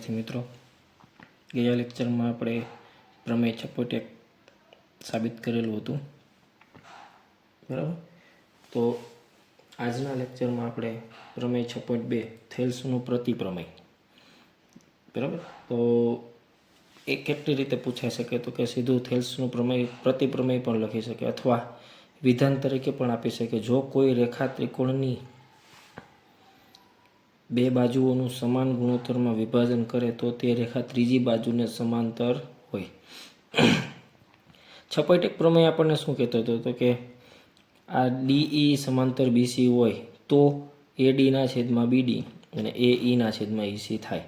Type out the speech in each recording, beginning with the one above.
વિદ્યાર્થી મિત્રો, ગયા લેક્ચરમાં આપણે પ્રમેય છપોટેક સાબિત કરેલું હતું. બરાબર? તો આજના લેક્ચરમાં આપણે પ્રમેય છ પોઈન્ટ બે, થેલ્સનું પ્રતિપ્રમેય. બરાબર? તો એ કેટલી રીતે પૂછાઈ શકે તો કે સીધું થેલ્સનું પ્રમેય, પ્રતિપ્રમેય પણ લખી શકે અથવા વિધાન તરીકે પણ આપી શકે. જો કોઈ રેખા ત્રિકોણની બે બાજુઓનું સમાન ગુણોત્તરમાં વિભાજન કરે તો તે રેખા ત્રીજી બાજુને સમાંતર હોય. છપાઈટેક પ્રમેય આપણને શું કહેતો હતો? તો કે આ ડીઈ સમાંતર બીસી હોય તો એ ડીના છેદમાં બીડી અને એ ઈના છેદમાં ઈસી થાય.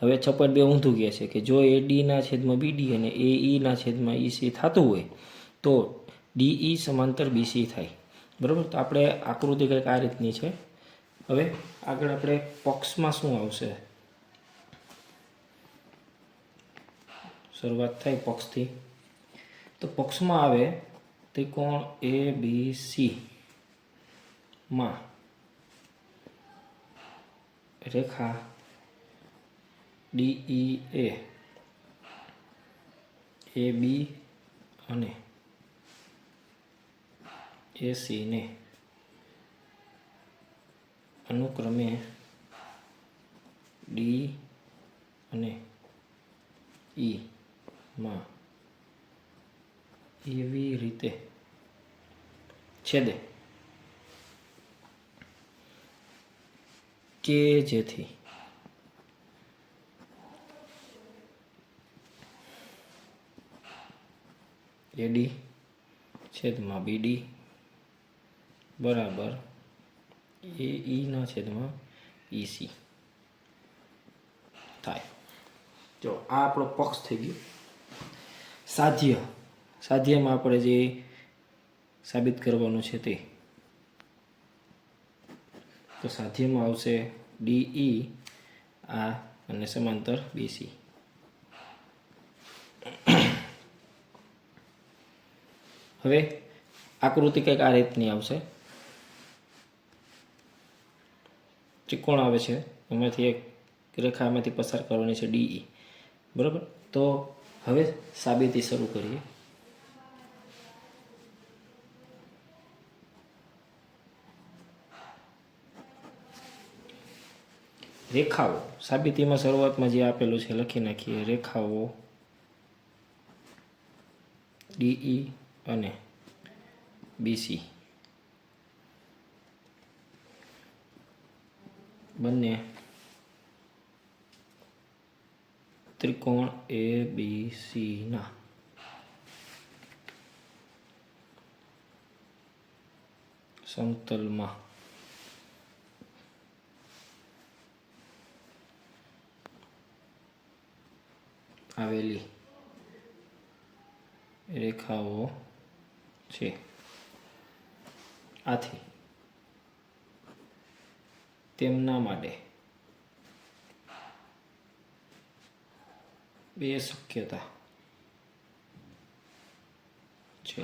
હવે છપ્પન બે ઊંધું કહે છે કે જો એ ડીના છેદમાં બીડી અને એ ઈના છેદમાં ઈસી થતું હોય તો ડીઈ સમાંતર બીસી થાય. બરાબર? તો આપણે આકૃતિ કંઈક આ રીતની છે. હવે આગળ આપણે પક્ષમાં શું આવશે? શરૂઆત થાય પક્ષથી. તો પક્ષમાં આવે ત્રિકોણ એ બી સી માં. રેખા ડીઈ એ એ બી અને એસી ને. અનુક્રમે ડી અને ઈ માં એવી રીતે છેદે કે જેથી એડી છેદમાં બીડી બરાબર એ ઈના છેદમાં ઈસી થાય. જો, આ આપણો પક્ષ થઈ ગયો. સાધ્ય. સાધ્યમાં આપણે જે સાબિત કરવાનું છે તે. તો સાધ્યમાં આવશે ડીઈ આ અને સમાંતર બીસી હવે આકૃતિ કંઈક આ રીતની આવશે. ત્રિકોણ આવે છે, એમાંથી એક રેખા એમાંથી પસાર કરવાની છે ડીઈ બરાબર? તો હવે સાબિતી શરૂ કરીએ. રેખાઓ. સાબિતીમાં શરૂઆતમાં જે આપેલું છે, લખી નાખીએ. રેખાઓ ડીઈ અને બીસી બંને ત્રિકોણ એ બી સીના સમતલમાં. આવેલી રેખાઓ છે. આથી તેમના માટે. બે શક્યતા છે.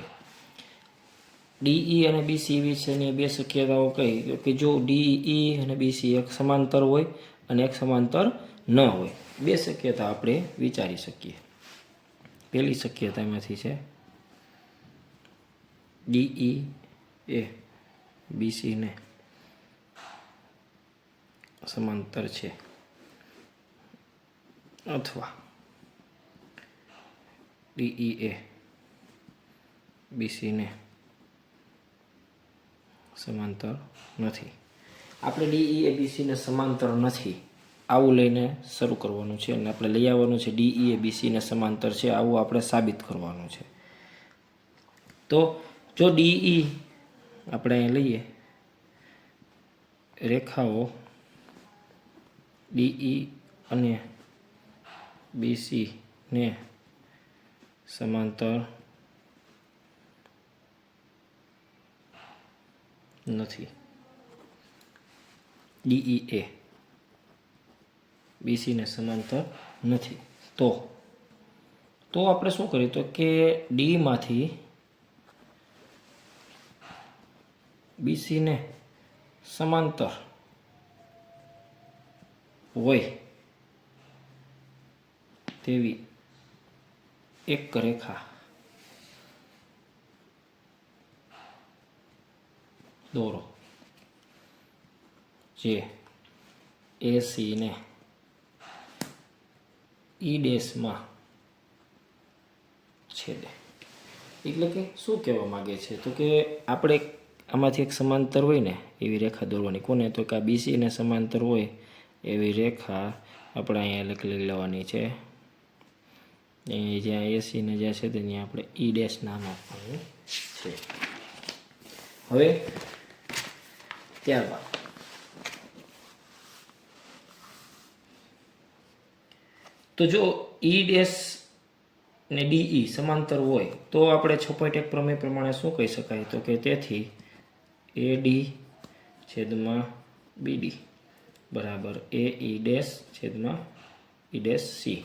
ડીઈ અને બીસી વિશેની બે શક્યતાઓ કહી કે જો ડીઈ અને બીસી એક સમાંતર હોય અને એક સમાંતર ન હોય. બે શક્યતા આપણે વિચારી શકીએ. પહેલી શક્યતા એમાંથી છે ડીઈ એ બીસીને સમાંતર છે. અથવા ડીઈ એ બીસીને સમાંતર નથી. આપણે ડીઈ બીસીને સમાંતર નથી. આવું લઈને શરૂ કરવાનું છે અને આપણે લઈ આવવાનું છે ડીઈ એ બીસીને સમાંતર છે. આવું આપણે સાબિત કરવાનું છે. તો જો ડીઈ આપણે લઈએ, રેખાઓ ડીઈ અને બીસીને સમાંતર નથી. ડીઈ એ. બીસીને સમાંતર નથી. તો તો આપણે શું કરીએ? તો કે ડીમાંથી બીસીને સમાંતર હોય તેવી એક રેખા દોરો જે એસીને ઈ ડેશમાં છેદે. એટલે કે શું કહેવા માગે છે? તો કે આપણે આમાંથી એક સમાંતર હોય ને, એવી રેખા દોરવાની. કોને? તો કે આ બીસીને સમાંતર હોય એવી રેખા આપણે અહીંયા લખી લેવાની છે. અહીંયા જ્યાં એસીને જ્યાં છે ત્યાં આપણે ઈ ડેશ નામ આપવાનું છે. હવે ત્યારબાદ. તો જો ઈ ડેશ ને ડીઈ સમાંતર હોય, તો આપણે છ પોઈન્ટ એક પ્રમેય પ્રમાણે શું કહી શકાય? તો કે તેથી એ ડી છેદમાં બીડી બરાબર. એ ઈ ડેશ છેદમાં ઈ ડેશ સી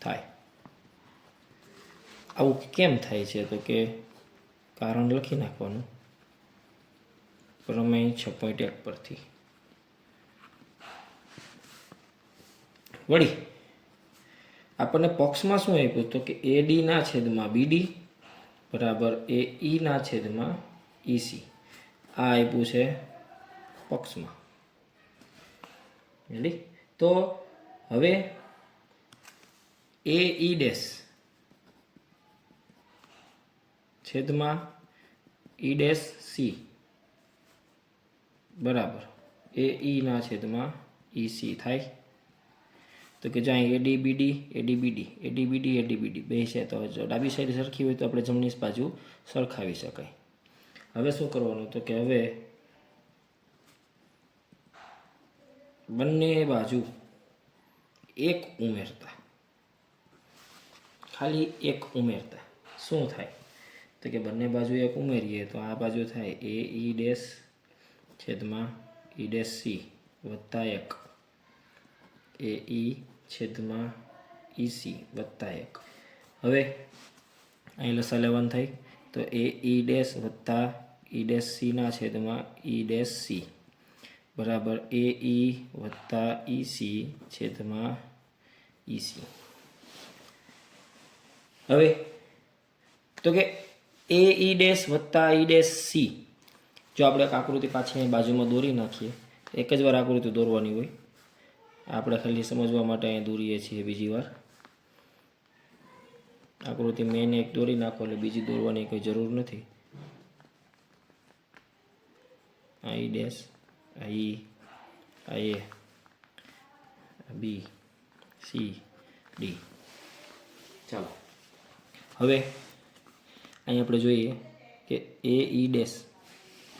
થાય. આવું કેમ થાય છે? તો કે કારણ લખી નાખવાનું. પ્રમેય છ પોઈન્ટ એક પરથી. વળી, આપણને પક્ષમાં શું આપ્યું? તો કે એ ડી ના છેદમાં બીડી બરાબર. એ ઈ ના છેદમાં ઈસી આ આપ્યું છે પક્ષમાં. રેડી તો હવે એ ઈ ડેશ છેદમાં ઈ ડેશ સી બરાબર. એ ઈના છેદમાં ઈ સી થાય. તો કે જ્યાં એડીબીડી એડીબીડી એડી બીડી એડી બીડી એડી બીડી બે છે. તો જો ડાબી સાઈડ સરખી હોય તો આપણે જમણી બાજુ સરખાવી શકાય. હવે શું કરવાનું? તો કે હવે બંને બાજુ એક ઉમેરતા. ખાલી એક ઉમેરતા. શું થાય? તો કે બંને બાજુ એક ઉમેરીએ તો આ બાજુ થાય એ, ઈ ડેશ છેદમાં ઈ ડેશ સી વત્તા એક. એ, ઈ છેદમાં ઈ સી વત્તા એક. હવે અહીં લસા લેવાનું થાય. તો એ, ઈ ડેશ વત્તા ઈ ડેશ સીના છેદમાં ઈ ડેશ સી. બરાબર એ, ઈ વત્તા ઈસી છેદમાં ઈસી હવે તો કે એ, ઈ ડેશ વત્તા ઈ ડેશ સી. જો આપણે આકૃતિ પાછી બાજુમાં દોરી નાખીએ, એક જ વાર આકૃતિ દોરવાની હોય. આપણે ખાલી સમજવા માટે અહીં દોરીએ છીએ બીજી વાર. આકૃતિ મેન એક દોરી નાખો એટલે બીજી દોરવાની કોઈ જરૂર નથી. આ ઈ ડેશ આ ઈ આ એ બી સી ડી ચાલો હવે, અહીં આપણે જોઈએ કે એ ઈ ડેશ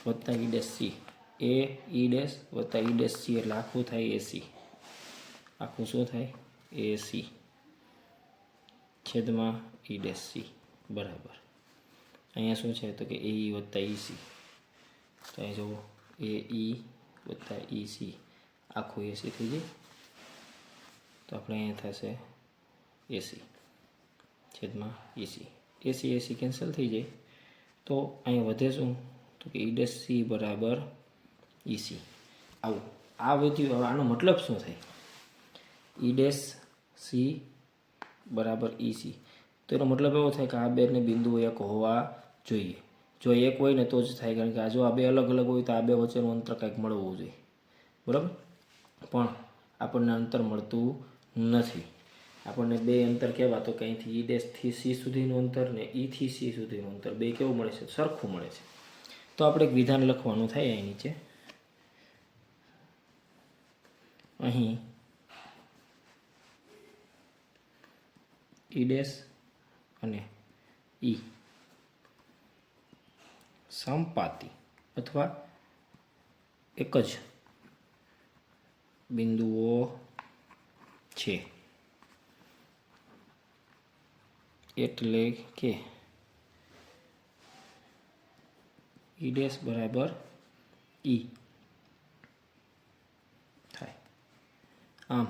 વત્તા E dash C A E dash વત્તા ઈ ડેશ સી એટલે આખું થાય એસી આખું શું થાય? એસી છેદમાં ઈ ડેશ સી બરાબર. અહીંયા શું છે? તો કે એ ઈ વત્તા ઈ સી તો અહીં જુઓ. એ ઈ વત્તા ઈસી આખું એસી થઈ જાય તો આપણે અહીંયા થશે એસી છેદમાં એસી એસી એસી કેન્સલ થઈ જાય. તો અહીંયા વધે શું તો કે ઈડસ સી બરાબર ઈસી આવું. આ વધ્યું. હવે આનો મતલબ શું થાય? ઈડેસ સી બરાબર ઈસી તો એનો મતલબ એવો થાય કે આ બેને બિંદુઓ એક હોવા જોઈએ. જો એક હોય ને તો જ થાય, કારણ કે આ જો આ બે અલગ અલગ હોય તો આ બે વચ્ચેનું અંતર કંઈક મળવું જોઈએ. બરાબર? પણ આપણને અંતર મળતું નથી. આપણને બે અંતર કહેવા તો કંઈથી ઈ ડેશથી સી સુધીનું અંતર ને ઈથી સી સુધીનું અંતર. બે કેવું મળે છે? સરખું મળે છે. તો આપણે એક વિધાન લખવાનું થાય અહીં નીચે. અહીં ઈ ડેશ અને ઈ. સંપાતી અથવા એક જ બિંદુઓ છે. એટલે કે ઈ ડેશ બરાબર ઈ થાય. આમ,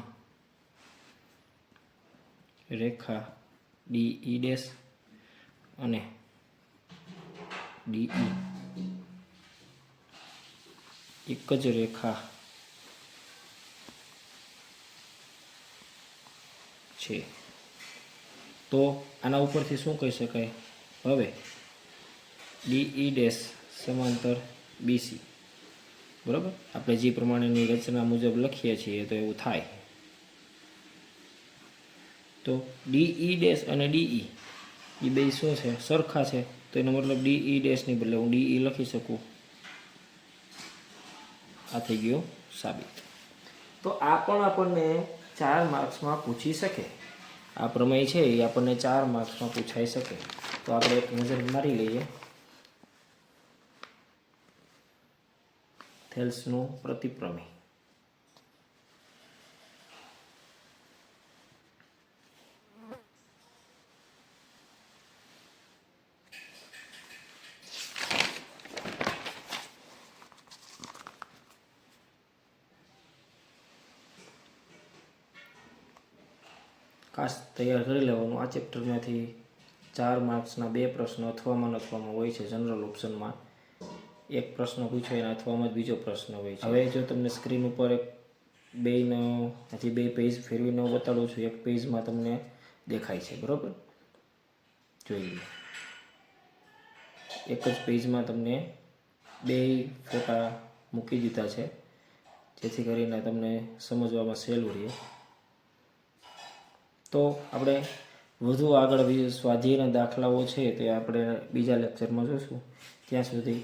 રેખા ડી ઈ ડેશ અને ડીઈ એક જ રેખા છે. તો આના ઉપરથી શું કહી શકાય? હવે ડીઈ ડેશ સમાંતર બીસી બરાબર? આપણે જે પ્રમાણેની રચના મુજબ લખીએ છીએ તો એવું થાય. તો ડીઈ ડેશ અને ડીઈ એ બે શું છે? સરખા છે. તો એનો મતલબ ડી ઈ ડેશની બદલે હું ડી ઈ લખી શકું. આ થઈ ગયો સાબિત. તો આ પણ આપણને ચાર માર્ક્સમાં પૂછી શકે. આ પ્રમેય છે એ આપણને ચાર માર્ક્સમાં પૂછાઈ શકે. તો આપણે એક નજર મારી લઈએ. થેલ્સનું પ્રતિપ્રમેય. ખાસ તૈયાર કરી લેવાનું. આ ચેપ્ટરમાંથી ચાર માર્ક્સના બે પ્રશ્નો અથવામાં અથવામાં હોય છે જનરલ ઓપ્શનમાં. એક પ્રશ્ન પૂછાય અને અથવામાં જ બીજો પ્રશ્ન હોય છે. હવે જો તમને સ્ક્રીન ઉપર એક બેનો હજી બે પેજ ફેરવીને હું બતાડું છું, એક પેજમાં તમને દેખાય છે, બરાબર? જોઈએ એક જ પેજમાં તમને બે ફોટા મૂકી દીધા છે, જેથી કરીને તમને સમજવામાં સહેલું રહે. તો આપણે વધુ આગળ સ્વાધ્યાયના દાખલાઓ છે તે આપણે બીજા લેક્ચરમાં જોઈશું ત્યાં સુધી